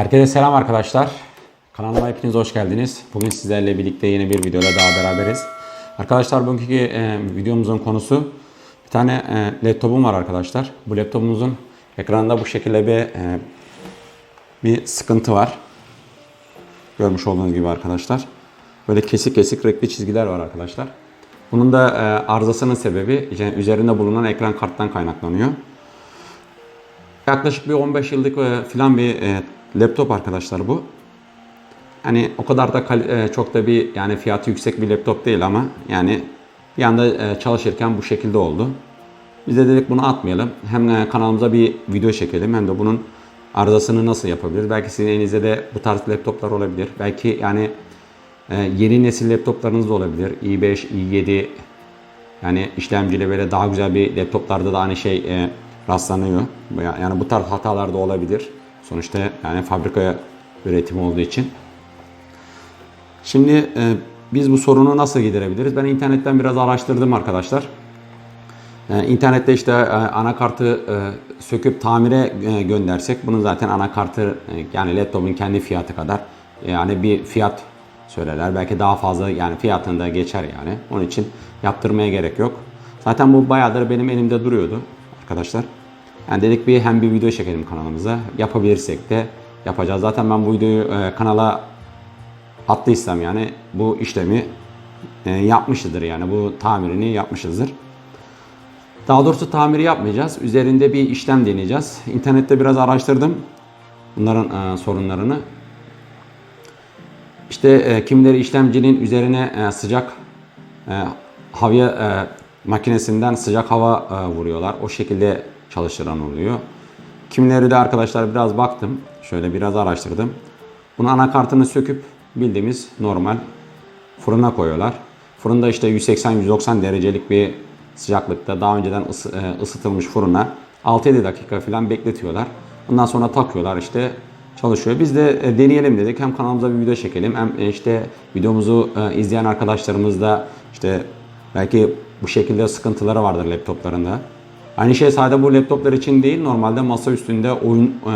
Herkese selam arkadaşlar. Kanalıma hepiniz hoş geldiniz. Bugün sizlerle birlikte yeni bir videoyla daha beraberiz. Arkadaşlar bugünkü e, videomuzun konusu bir tane e, laptopum var arkadaşlar. Bu laptopumuzun ekranında bu şekilde bir e, bir sıkıntı var. Görmüş olduğunuz gibi arkadaşlar. Böyle kesik kesik renkli çizgiler var arkadaşlar. Bunun da arızasının sebebi yani üzerinde bulunan ekran karttan kaynaklanıyor. Yaklaşık bir 15 yıllık e, filan bir laptop arkadaşlar bu. Hani o kadar da e, çok da bir yani fiyatı yüksek bir laptop değil ama yani bir anda e, çalışırken bu şekilde oldu. Biz de dedik bunu atmayalım. Hem e, kanalımıza bir video çekelim hem de bunun arızasını nasıl yapabiliriz. Belki sizin elinizde de bu tarz laptoplar olabilir. Belki yani yeni nesil laptoplarınız da olabilir. i5, i7 yani işlemciyle böyle daha güzel bir laptoplarda da aynı şey rastlanıyor. Yani bu tarz hatalar da olabilir. Sonuçta yani fabrika üretimi olduğu için. Şimdi e, biz bu sorunu nasıl giderebiliriz? Ben internetten biraz araştırdım arkadaşlar. E, internette işte e, anakartı e, söküp tamire e, göndersek bunun zaten anakartı e, yani laptopun kendi fiyatı kadar yani bir fiyat söylerler. Belki daha fazla yani fiyatında geçer yani. Onun için yaptırmaya gerek yok. Zaten bu bayağıdır benim elimde duruyordu arkadaşlar. Yani dedik bir hem bir video çekelim kanalımıza. Yapabilirsek de yapacağız. Zaten ben bu videoyu e, kanala attıysam yani bu işlemi e, yapmışızdır yani bu tamirini yapmışızdır. Daha doğrusu tamiri yapmayacağız. Üzerinde bir işlem deneyeceğiz. İnternette biraz araştırdım bunların e, sorunlarını. İşte e, kimileri işlemcinin üzerine e, sıcak e, havya e, makinesinden sıcak hava e, vuruyorlar. O şekilde çalıştıran oluyor. Kimileri de arkadaşlar biraz baktım. Şöyle biraz araştırdım. Bunu anakartını söküp bildiğimiz normal fırına koyuyorlar. Fırında işte 180-190 derecelik bir sıcaklıkta daha önceden ısı, e, ısıtılmış fırına 6-7 dakika falan bekletiyorlar. Ondan sonra takıyorlar işte çalışıyor. Biz de e, deneyelim dedik. Hem kanalımıza bir video çekelim hem e, işte videomuzu izleyen arkadaşlarımız da işte belki bu şekilde sıkıntıları vardır laptoplarında. Aynı şey sadece bu laptoplar için değil. Normalde masa üstünde oyun e,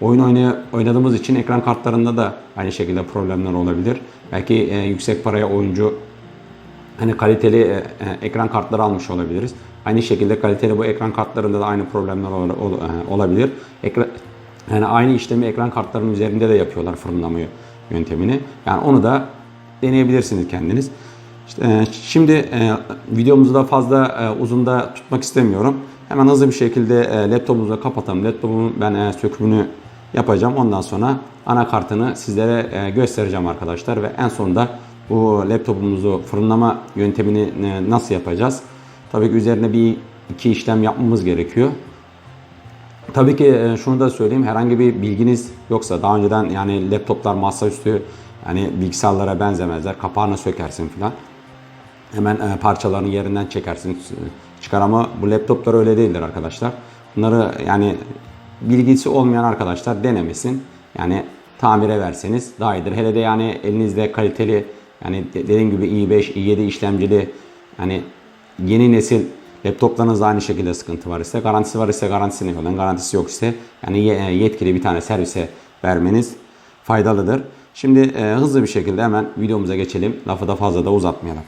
oyun oynay- oynadığımız için ekran kartlarında da aynı şekilde problemler olabilir. Belki e, yüksek paraya oyuncu hani kaliteli e, e, ekran kartları almış olabiliriz. Aynı şekilde kaliteli bu ekran kartlarında da aynı problemler ol- ol- e, olabilir. Ekran, yani aynı işlemi ekran kartlarının üzerinde de yapıyorlar fırınlama yöntemini. Yani onu da deneyebilirsiniz kendiniz. İşte, e, şimdi e, videomuzu da fazla e, uzun da tutmak istemiyorum. Hemen hızlı bir şekilde e, laptopumuzu kapatalım. Laptopumun ben e, sökümünü yapacağım. Ondan sonra anakartını sizlere e, göstereceğim arkadaşlar ve en sonunda bu laptopumuzu fırınlama yöntemini e, nasıl yapacağız? Tabii ki üzerine bir iki işlem yapmamız gerekiyor. Tabii ki e, şunu da söyleyeyim herhangi bir bilginiz yoksa daha önceden yani laptoplar masaüstü yani bilgisayarlara benzemezler. Kapağını sökersin filan. Hemen e, parçalarını yerinden çekersin çıkar ama bu laptoplar öyle değildir arkadaşlar. Bunları yani bilgisi olmayan arkadaşlar denemesin. Yani tamire verseniz daha iyidir. Hele de yani elinizde kaliteli yani de- dediğim gibi i5, i7 işlemcili yani yeni nesil laptoplarınızda aynı şekilde sıkıntı var ise garantisi var ise garantisini yollayın. Garantisi yok ise yani ye- yetkili bir tane servise vermeniz faydalıdır. Şimdi e, hızlı bir şekilde hemen videomuza geçelim. Lafı da fazla da uzatmayalım.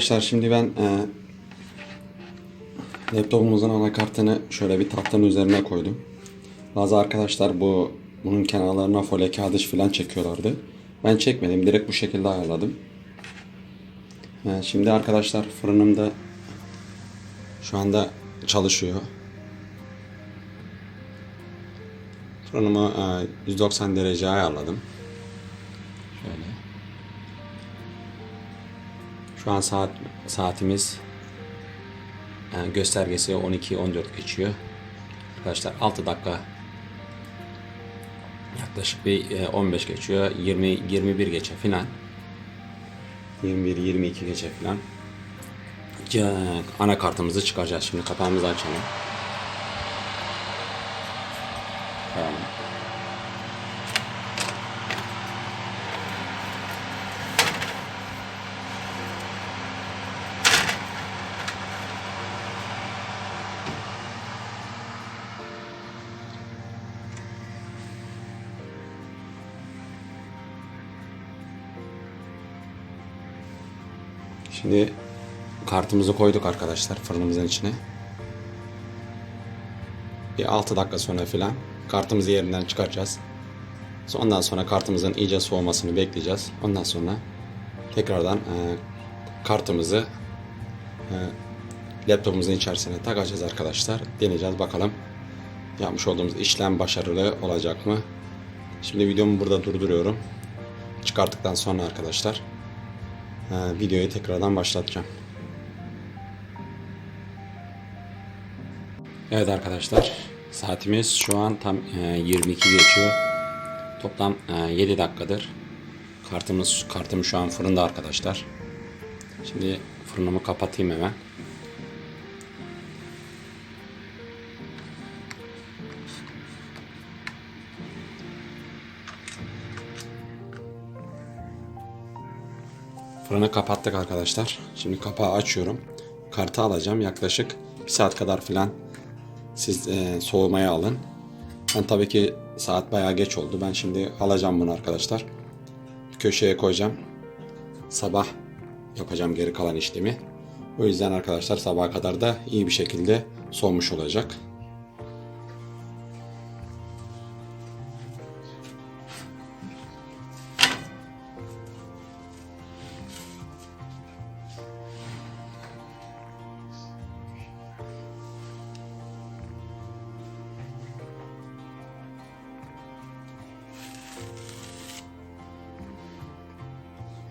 Arkadaşlar şimdi ben e, laptopumuzun anakartını şöyle bir tahtanın üzerine koydum. Bazı arkadaşlar bu bunun kenarlarına folyo kağıdı falan çekiyorlardı. Ben çekmedim. Direkt bu şekilde ayarladım. E, şimdi arkadaşlar fırınımda şu anda çalışıyor. Fırınımı e, 190 derece ayarladım. Şu an saat saatimiz e, göstergesi 12-14 geçiyor. Arkadaşlar 6 dakika yaklaşık bir e, 15 geçiyor. 20 21 geçe filan. 21 22 geçe filan. Ca- Anakartımızı çıkaracağız. Şimdi kapağımızı açalım. Şimdi kartımızı koyduk arkadaşlar fırınımızın içine. Bir 6 dakika sonra filan kartımızı yerinden çıkaracağız. Ondan sonra kartımızın iyice soğumasını bekleyeceğiz. Ondan sonra tekrardan e, kartımızı e, laptopumuzun içerisine takacağız arkadaşlar. Deneyeceğiz bakalım yapmış olduğumuz işlem başarılı olacak mı? Şimdi videomu burada durduruyorum. Çıkarttıktan sonra arkadaşlar videoyu tekrardan başlatacağım. Evet arkadaşlar saatimiz şu an tam e, 22 geçiyor. Toplam e, 7 dakikadır. Kartımız kartım şu an fırında arkadaşlar. Şimdi fırınımı kapatayım hemen. Fırını kapattık arkadaşlar. Şimdi kapağı açıyorum. Kartı alacağım. Yaklaşık bir saat kadar filan siz e, soğumaya alın. Ben tabii ki saat bayağı geç oldu. Ben şimdi alacağım bunu arkadaşlar. Köşeye koyacağım. Sabah yapacağım geri kalan işlemi. O yüzden arkadaşlar sabaha kadar da iyi bir şekilde soğumuş olacak.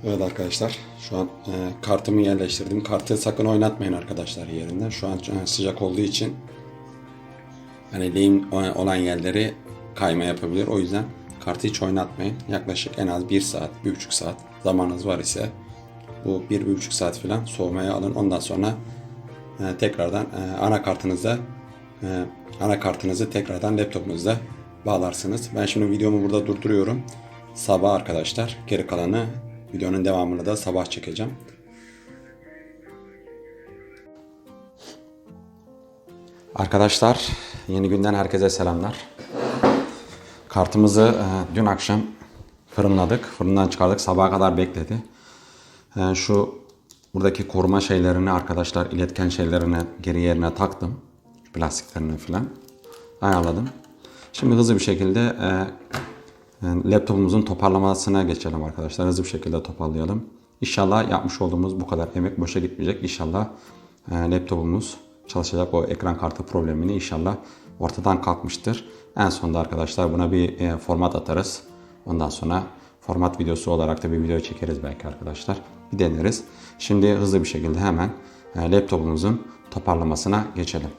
Evet arkadaşlar şu an e, kartımı yerleştirdim. Kartı sakın oynatmayın arkadaşlar yerinden. Şu an e, sıcak olduğu için hani lehim olan yerleri kayma yapabilir. O yüzden kartı hiç oynatmayın. Yaklaşık en az 1 saat, 1,5 saat zamanınız var ise bu 1-1,5 saat falan soğumaya alın. Ondan sonra e, tekrardan e, anakartınıza e, anakartınızı tekrardan laptopunuzda bağlarsınız. Ben şimdi videomu burada durduruyorum. Sabah arkadaşlar geri kalanı videonun devamını da sabah çekeceğim. Arkadaşlar yeni günden herkese selamlar. Kartımızı e, dün akşam fırınladık. Fırından çıkardık. Sabaha kadar bekledi. E, şu buradaki koruma şeylerini arkadaşlar iletken şeylerini geri yerine taktım. Plastiklerini falan ayarladım. Şimdi hızlı bir şekilde e, yani laptopumuzun toparlamasına geçelim arkadaşlar. Hızlı bir şekilde toparlayalım. İnşallah yapmış olduğumuz bu kadar emek boşa gitmeyecek. İnşallah e, laptopumuz çalışacak o ekran kartı problemini inşallah ortadan kalkmıştır. En sonunda arkadaşlar buna bir e, format atarız. Ondan sonra format videosu olarak da bir video çekeriz belki arkadaşlar. Bir deneriz. Şimdi hızlı bir şekilde hemen e, laptopumuzun toparlamasına geçelim.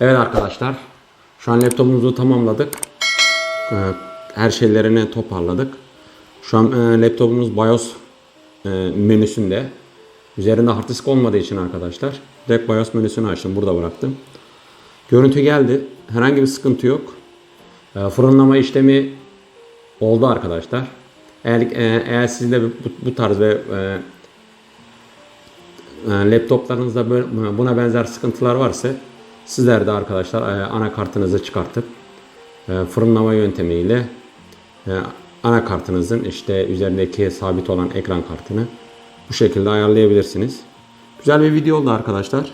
Evet arkadaşlar. Şu an laptopumuzu tamamladık. Ee, Her şeylerini toparladık. Şu an e, laptopumuz BIOS e, menüsünde. Üzerinde hard disk olmadığı için arkadaşlar. Direkt BIOS menüsünü açtım. Burada bıraktım. Görüntü geldi. Herhangi bir sıkıntı yok. E, Fırınlama işlemi oldu arkadaşlar. Eğer, e, eğer sizde bu, bu tarz ve laptoplarınızda buna benzer sıkıntılar varsa sizler de arkadaşlar e, anakartınızı çıkartıp e, fırınlama yöntemiyle e, anakartınızın işte üzerindeki sabit olan ekran kartını bu şekilde ayarlayabilirsiniz. Güzel bir video oldu arkadaşlar.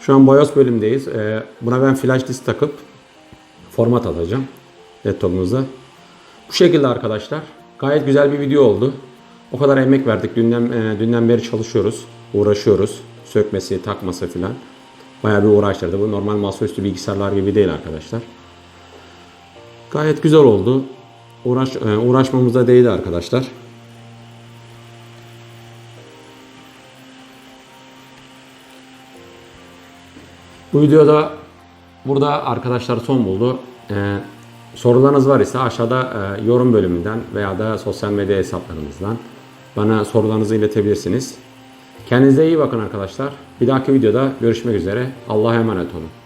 Şu an BIOS bölümdeyiz. Buna ben flash disk takıp format atacağım laptopumuzda. Bu şekilde arkadaşlar. Gayet güzel bir video oldu. O kadar emek verdik. Dünden, dünden beri çalışıyoruz. Uğraşıyoruz. Sökmesi, takması filan. Bayağı bir uğraştırdı. Bu normal masaüstü bilgisayarlar gibi değil arkadaşlar. Gayet güzel oldu. Uğraş, e, uğraşmamıza değdi arkadaşlar. Bu videoda burada arkadaşlar son buldu. Ee, sorularınız var ise aşağıda e, yorum bölümünden veya da sosyal medya hesaplarımızdan bana sorularınızı iletebilirsiniz. Kendinize iyi bakın arkadaşlar. Bir dahaki videoda görüşmek üzere. Allah'a emanet olun.